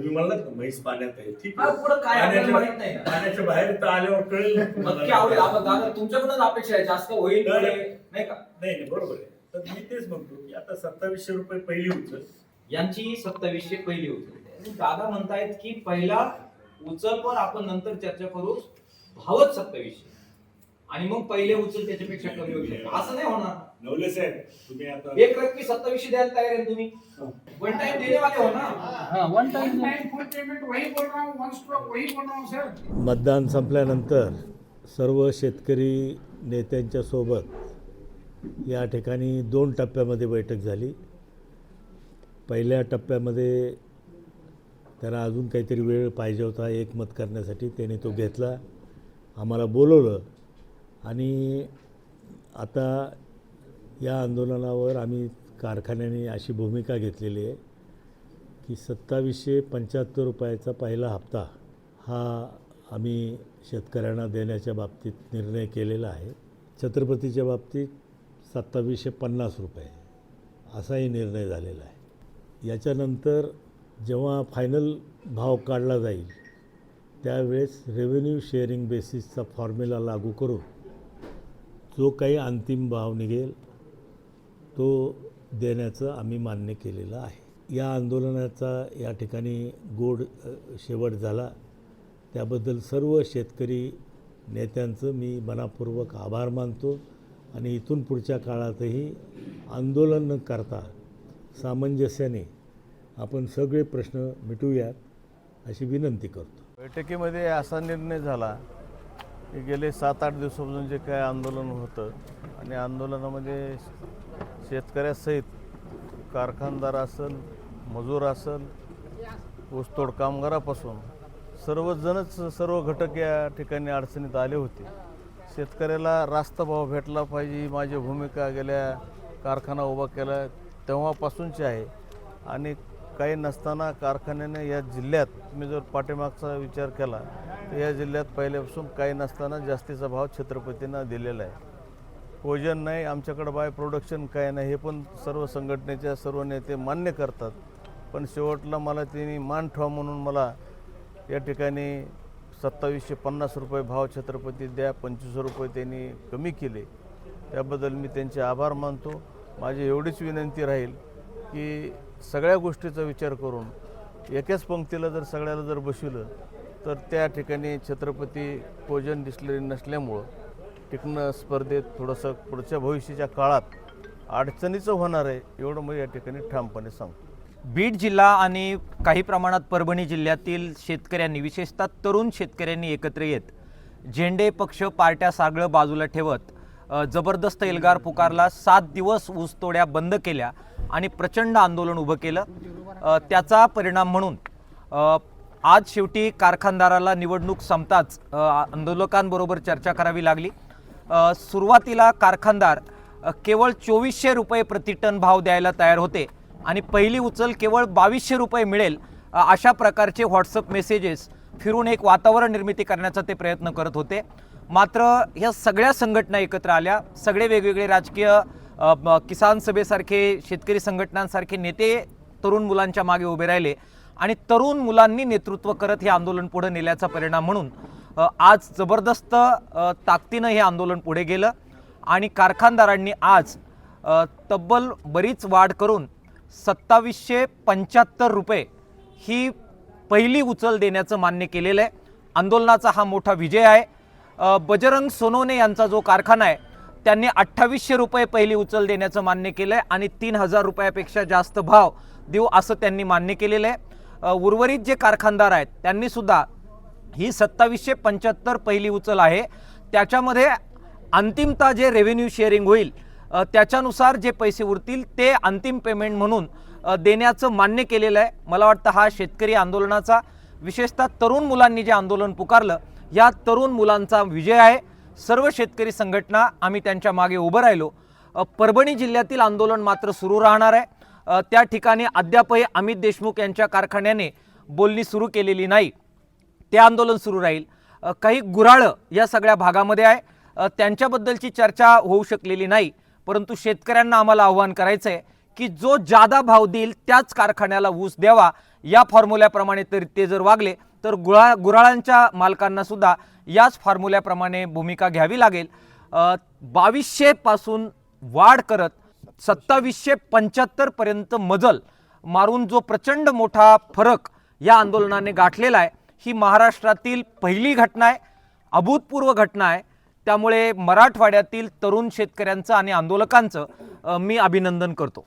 तुम्ही म्हणलात ना म्हैस पाण्यात आहे ठीक हा, आहे पुढं काय आपल्याला माहीत नाही. पाण्याच्या ना. पाण्याच्या बाहेर तर आल्यावर कळेल ना तुम्हाला. नक्की आवडेल. आपण दादा तुमच्याकडूनच अपेक्षा आहे जास्त होईल नाही, पुढे, नाही. का? नाही नाही बरोबर आहे. तर मी तेच म्हणतो की आता सत्तावीसशे रुपये पहिली उचल. यांची सत्तावीसशे पहिली उचल. आणि दादा म्हणतायत की पहिला उचलवर आपण नंतर चर्चा करू. भावच सत्तावीसशे. आणि मग पहिले उचल त्याच्यापेक्षा कमी होऊ शकतो. असं नाही होणार. नवले साहेब तुम्ही आता एक रक्की सत्तावीसशे द्यायला तयार आहे तुम्ही? वन टाइम देने वाले हो ना? हाँ one time time full payment वही बोल रहा हूँ वन स्ट्रोक वही बोल रहा हूँ सर मतदान संपल्यानंतर सर्व शेतकरी नेत्यांच्या सोबत या ठिकाणी दोन टप्प्यामध्ये बैठक झाली. पहिल्या टप्प्यामध्ये त्यांना अजून काहीतरी वेळ पाहिजे होता एकमत करण्यासाठी त्याने तो घेतला. आम्हाला बोलवलं आणि आता या आंदोलनावर आम्ही कारखान्याने अशी भूमिका घेतलेली आहे की सत्तावीसशे पंच्याहत्तर रुपयाचा पहिला हप्ता हा आम्ही शेतकऱ्यांना देण्याच्या बाबतीत निर्णय केलेला आहे. छत्रपतीच्या बाबतीत सत्तावीसशे पन्नास रुपये असाही निर्णय झालेला आहे. याच्यानंतर जेव्हा फायनल भाव काढला जाईल त्यावेळेस रेव्हेन्यू शेअरिंग बेसिसचा फॉर्म्युला लागू करून जो काही अंतिम भाव निघेल तो देण्याचं आम्ही मान्य केलेलं आहे. या आंदोलनाचा या ठिकाणी गोड शेवट झाला. त्याबद्दल सर्व शेतकरी नेत्यांचं मी मनापूर्वक आभार मानतो आणि इथून पुढच्या काळातही आंदोलन न करता सामंजस्याने आपण सगळे प्रश्न मिटवूयात अशी विनंती करतो. बैठकीमध्ये असा निर्णय झाला की गेले सात आठ दिवसापासून जे काय आंदोलन होतं आणि आंदोलनामध्ये शेतकऱ्यासहित कारखानदार असेल मजूर असेल ऊसतोड कामगारापासून सर्वजणच सर्व घटक या ठिकाणी अडचणीत आले होते. शेतकऱ्याला रास्त भाव भेटला पाहिजे ही माझी भूमिका गेल्या कारखाना उभा केला तेव्हापासूनची आहे. आणि काही नसताना कारखान्याने या जिल्ह्यात मी जर पाठीमागचा विचार केला तर या जिल्ह्यात पहिल्यापासून काही नसताना जास्तीचा भाव छत्रपतींना दिलेला आहे. भोजन नाही आमच्याकडं बाय प्रोडक्शन काय नाही हे पण सर्व संघटनेच्या सर्व नेते मान्य करतात. पण शेवटला मला त्यांनी मान ठेवा म्हणून मला या ठिकाणी सत्तावीसशे पन्नास रुपये भाव छत्रपती द्या पंचवीस रुपये त्यांनी कमी केले. त्याबद्दल मी त्यांचे आभार मानतो. माझी एवढीच विनंती राहील की सगळ्या गोष्टीचा विचार करून एकाच पंक्तीला जर सगळ्याला जर बसविलं तर त्या ठिकाणी छत्रपती पोजन डिस्लरी नसल्यामुळं टिकणं स्पर्धेत थोडंसं पुढच्या भविष्याच्या काळात अडचणीचं होणार आहे एवढं मी या ठिकाणी ठामपणे सांगतो. बीड जिल्हा आणि काही प्रमाणात परभणी जिल्ह्यातील शेतकऱ्यांनी विशेषतः तरुण शेतकऱ्यांनी एकत्र येत झेंडे पक्ष पार्ट्या सागळं बाजूला ठेवत जबरदस्त एल्गार पुकारला सात दिवस ऊसतोड्या बंद केल्या आणि प्रचंड आंदोलन उभं केलं. त्याचा परिणाम म्हणून आज शेवटी कारखानदाराला निवडणूक संपताच आंदोलकांबरोबर चर्चा करावी लागली. सुरुवातीला कारखानदार केवळ चोवीसशे रुपये प्रतिटन भाव द्यायला तयार होते आणि पहिली उचल केवळ बावीसशे रुपये मिळेल अशा प्रकारचे व्हॉट्सअप मेसेजेस फिरून एक वातावरण निर्मिती करण्याचा ते प्रयत्न करत होते. मात्र ह्या सगळ्या संघटना एकत्र आल्या. सगळे वेगवेगळे राजकीय किसान सभेसारखे शेतकरी संघटनांसारखे नेते तरुण मुलांच्या मागे उभे राहिले. आणि तरुण मुलांनी नेतृत्व करत हे आंदोलन पुढे नेल्याचा परिणाम म्हणून आज जबरदस्त ताकदीनं हे आंदोलन पुढे गेलं. आणि कारखानदारांनी आज तब्बल बरीच वाढ करून सत्तावीसशे पंच्याहत्तर रुपये ही पहिली उचल देण्याचं मान्य केलेलं आहे. आंदोलनाचा हा मोठा विजय आहे. बजरंग सोनोने यांचा जो कारखाना आहे त्यांनी अठ्ठावीसशे रुपये पहिली उचल देण्याचं मान्य केलं आहे आणि तीन हजार रुपयापेक्षा जास्त भाव देऊ असं त्यांनी मान्य केलेलं आहे. उर्वरित जे कारखानदार आहेत त्यांनी सुद्धा ही सत्तावीसशे पंच्याहत्तर पहिली उचल आहे. त्याच्यामध्ये अंतिमता जे रेव्हेन्यू शेअरिंग होईल त्याच्यानुसार जे पैसे उरतील ते अंतिम पेमेंट म्हणून देण्याचं मान्य केलेलं आहे. मला वाटतं हा शेतकरी आंदोलनाचा विशेषतः तरुण मुलांनी जे आंदोलन पुकारलं या तरुण मुलांचा विजय आहे. सर्व शेतकरी संघटना आम्ही त्यांच्या मागे उभं राहिलो. परभणी जिल्ह्यातील आंदोलन मात्र सुरू राहणार आहे. त्या ठिकाणी अद्यापही अमित देशमुख यांच्या कारखान्याने बोलणी सुरू केलेली नाही. ते आंदोलन सुरू राहील. काही गुऱ्हाळं या सगळ्या भागामध्ये आहे. त्यांच्याबद्दलची चर्चा होऊ शकलेली नाही. परंतु शेतकऱ्यांना आम्हाला आव्हान करायचं आहे की जो जादा भाव देईल त्याच कारखान्याला ऊस द्यावा. या फॉर्म्युल्याप्रमाणे तरी ते जर वागले तर गुळा गुराळांच्या मालकांना सुद्धा याच फॉर्म्युल्याप्रमाणे भूमिका घ्यावी लागेल. बावीसशेपासून वाढ करत सत्तावीसशे पंच्याहत्तर पर्यंत मजल मारून जो प्रचंड मोठा फरक या आंदोलनाने गाठलेला आहे ही महाराष्ट्रातील पहिली घटना आहे अभूतपूर्व घटना आहे. त्यामुळे मराठवाड्यातील तरुण शेतकऱ्यांचं आणि आंदोलकांचं मी अभिनंदन करतो.